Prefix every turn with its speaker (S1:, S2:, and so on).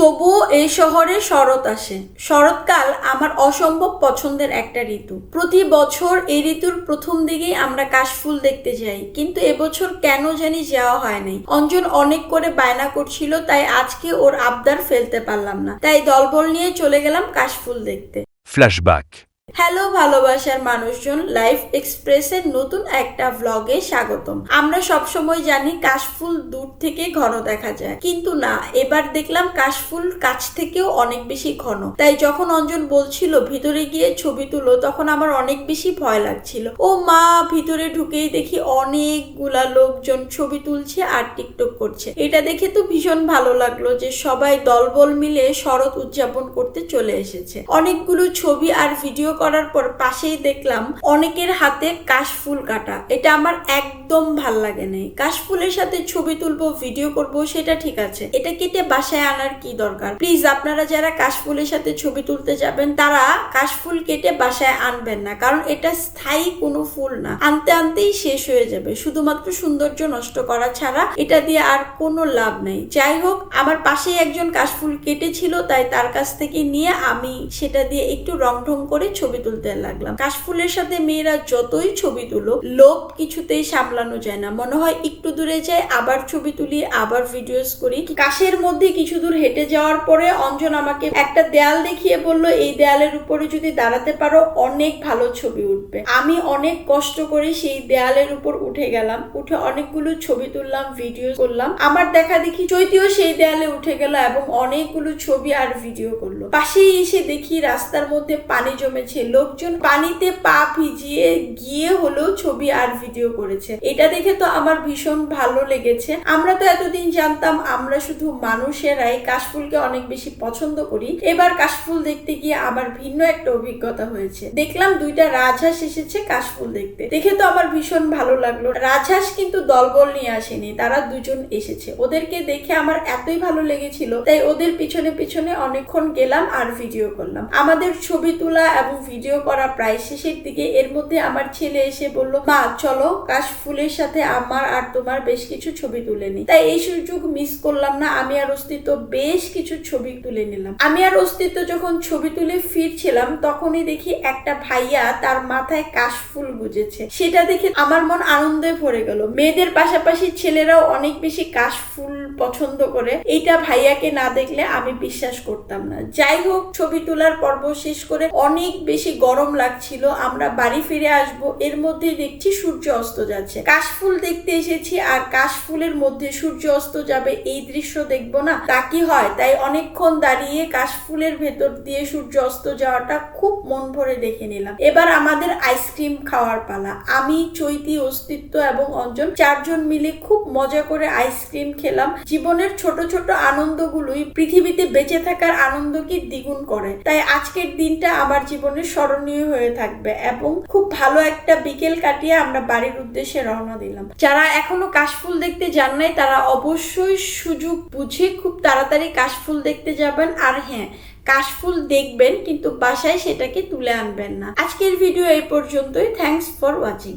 S1: তবুও এই শহরে শরৎ আসে। শরৎকাল আমার অসম্ভব পছন্দের একটা ঋতু। প্রতি বছর এই ঋতুর প্রথম দিকেই আমরা কাশফুল দেখতে যাই, কিন্তু এবছর কেন জানি যাওয়া হয় নাই। অঞ্জন অনেক করে বায়না করছিল, তাই আজকে ওর আবদার ফেলতে পারলাম না। তাই দলবল নিয়ে চলে গেলাম কাশফুল দেখতে।
S2: ফ্ল্যাশব্যাক
S1: হ্যালো ভালোবাসার মানুষজন লাইফ এক্সপ্রেসের নতুন একটা ভ্লগে স্বাগতম। আমরা সবসময় জানি কাশফুল দূর থেকে ঘন দেখা যায়। কিন্তু না, এবার দেখলাম কাশফুল কাছ থেকেও অনেক বেশি ঘন। তাই যখন অঞ্জন বলছিল ভিতরে গিয়ে ছবি তুলো, তখন আমার অনেক বেশি ভয় লাগছিল। ও মা, ভিতরে ঢুকেই দেখি অনেকগুলা লোকজন ছবি তুলছে আর টিকটক করছে। এটা দেখে তো ভীষণ ভালো লাগল যে সবাই দলবল মিলে শরৎ উদযাপন করতে চলে এসেছে। অনেকগুলো ছবি আর ভিডিও করার পর পাশেই দেখলাম অনেকের হাতে কাশফুল কাটা। এটা আমার একদম ভালো লাগে নাই। কাশফুলের সাথে ছবি তুলবো, ভিডিও করব, সেটা ঠিক আছে। এটা কেটে বাসায় আনার কি দরকার? প্লিজ, আপনারা যারা কাশফুলের সাথে ছবি তুলতে যাবেন, তারা কাশফুল কেটে বাসায় আনবেন না। কারণ এটা স্থায়ী কোনো ফুল না। আনতে আনতেই শেষ হয়ে যাবে। শুধুমাত্র সৌন্দর্য নষ্ট করা ছাড়া এটা দিয়ে আর কোনো লাভ নেই। যাই হোক, আমার পাশেই একজন কাশফুল কেটেছিল, তাই তার কাছ থেকে নিয়ে আমি সেটা দিয়ে একটু রং ঢং করে ছবি তুলতে লাগলাম। কাশফুলের সাথে মেয়েরা যতই ছবি তুলো লোভ কিছুতেই সামলানো যায় না। মনে হয় একটু দূরে যাই, আবার ছবি তুলি, আবার ভিডিওস করি। কাশের মধ্যে কিছু দূর হেঁটে যাওয়ার পরে অঞ্জন আমাকে একটা দেয়াল দেখিয়ে বলল, এই দেয়ালের উপরে যদি দাঁড়াতে পারো, অনেক ভালো ছবি উঠবে। আমি অনেক কষ্ট করে সেই দেয়ালের উপর উঠে গেলাম। উঠে অনেকগুলো ছবি তুললাম ভিডিও করলাম। আমার দেখা দেখি চৈতিও সেই দেয়ালে উঠে গেল এবং অনেকগুলো ছবি আর ভিডিও করল। পাশেই এসে দেখি রাস্তার মধ্যে পানি জমেছে লোকজন পানিতে পা ভিজিয়ে গিয়ে হলেও ছবি আর ভিডিও করেছে। এটা দেখে তো আমার ভীষণ ভালো লেগেছে। আমরা তো এতদিন জানতাম আমরা শুধু মানুষেরাই কাশফুলকে অনেক বেশি পছন্দ করি। এবার কাশফুল দেখতে গিয়ে আবার ভিন্ন একটা অভিজ্ঞতা হয়েছে। দেখলাম দুইটা রাজহাঁস এসেছে কাশফুল দেখতে। দেখে তো আমার ভীষণ ভালো লাগল। রাজহাঁস কিন্তু দলবল নিয়ে আসেনি, তারা দুজন এসেছে। ওদেরকে দেখে আমার এতই ভালো লেগেছিল, তাই ওদের পিছনে পিছনে অনেকক্ষণ গেলাম আর ভিডিও করলাম। আমাদের ছবি তোলা এবং ভিডিও করা প্রায় শেষের দিকে, এর মধ্যে আমার ছেলে এসে বলল, মা, চলো কাশফুলের সাথে আমার আর তোমার বেশ কিছু ছবি তুলে নি তাই এই সুযোগ মিস করলাম না, আমি আর অস্তিত্ব বেশ কিছু ছবি তুলে নিলাম। আমি আর অস্তিত্ব যখন ছবি তুলে ফিরছিলাম, তখনই দেখি একটা ভাইয়া তার মাথায় কাশফুল গুজেছে। সেটা দেখে আমার মন আনন্দে ভরে গেল। মেয়েদের পাশাপাশি ছেলেরাও অনেক বেশি কাশফুল পছন্দ করে। এইটা ভাইয়াকে না দেখলে আমি বিশ্বাস করতাম না। যাই হোক, ছবি তোলার পর্ব শেষ করে অনেক বেশি গরম লাগছিল, আমরা বাড়ি ফিরে আসব, এর মধ্যেই দেখছি সূর্য অস্ত যাচ্ছে। কাশফুল দেখতে এসেছি, আর কাশফুলের মধ্যে সূর্য অস্ত যাবে এই দৃশ্য দেখব না? তা কি হয়? তাই অনেকক্ষণ দাঁড়িয়ে কাশফুলের ভেতর দিয়ে সূর্য অস্ত যাওয়াটা খুব মন ভরে দেখে নিলাম। এবার আমাদের আইসক্রিম খাওয়ার পালা। আমি, চৈতি, অস্তিত্ব এবং অঞ্জন চারজন মিলে খুব মজা করে আইসক্রিম খেলাম। জীবনের ছোট ছোট আনন্দগুলোই পৃথিবীতে বেঁচে থাকার আনন্দকে দ্বিগুণ করে? তাই আজকের দিনটা আমার জীবনে স্মরণীয় হয়ে থাকবে এবং খুব ভালো একটা বিকেল কাটিয়ে আমরা বাড়ির উদ্দেশ্যে রওনা দিলাম। যারা এখনও কাশফুল দেখতে যান নাই, তারা অবশ্যই সুযোগ বুঝে খুব তাড়াতাড়ি কাশফুল দেখতে যাবেন। আর হ্যাঁ কাশফুল দেখবেন, কিন্তু বাসায় সেটাকে তুলে আনবেন না। আজকের ভিডিও এই পর্যন্তই। Thanks for watching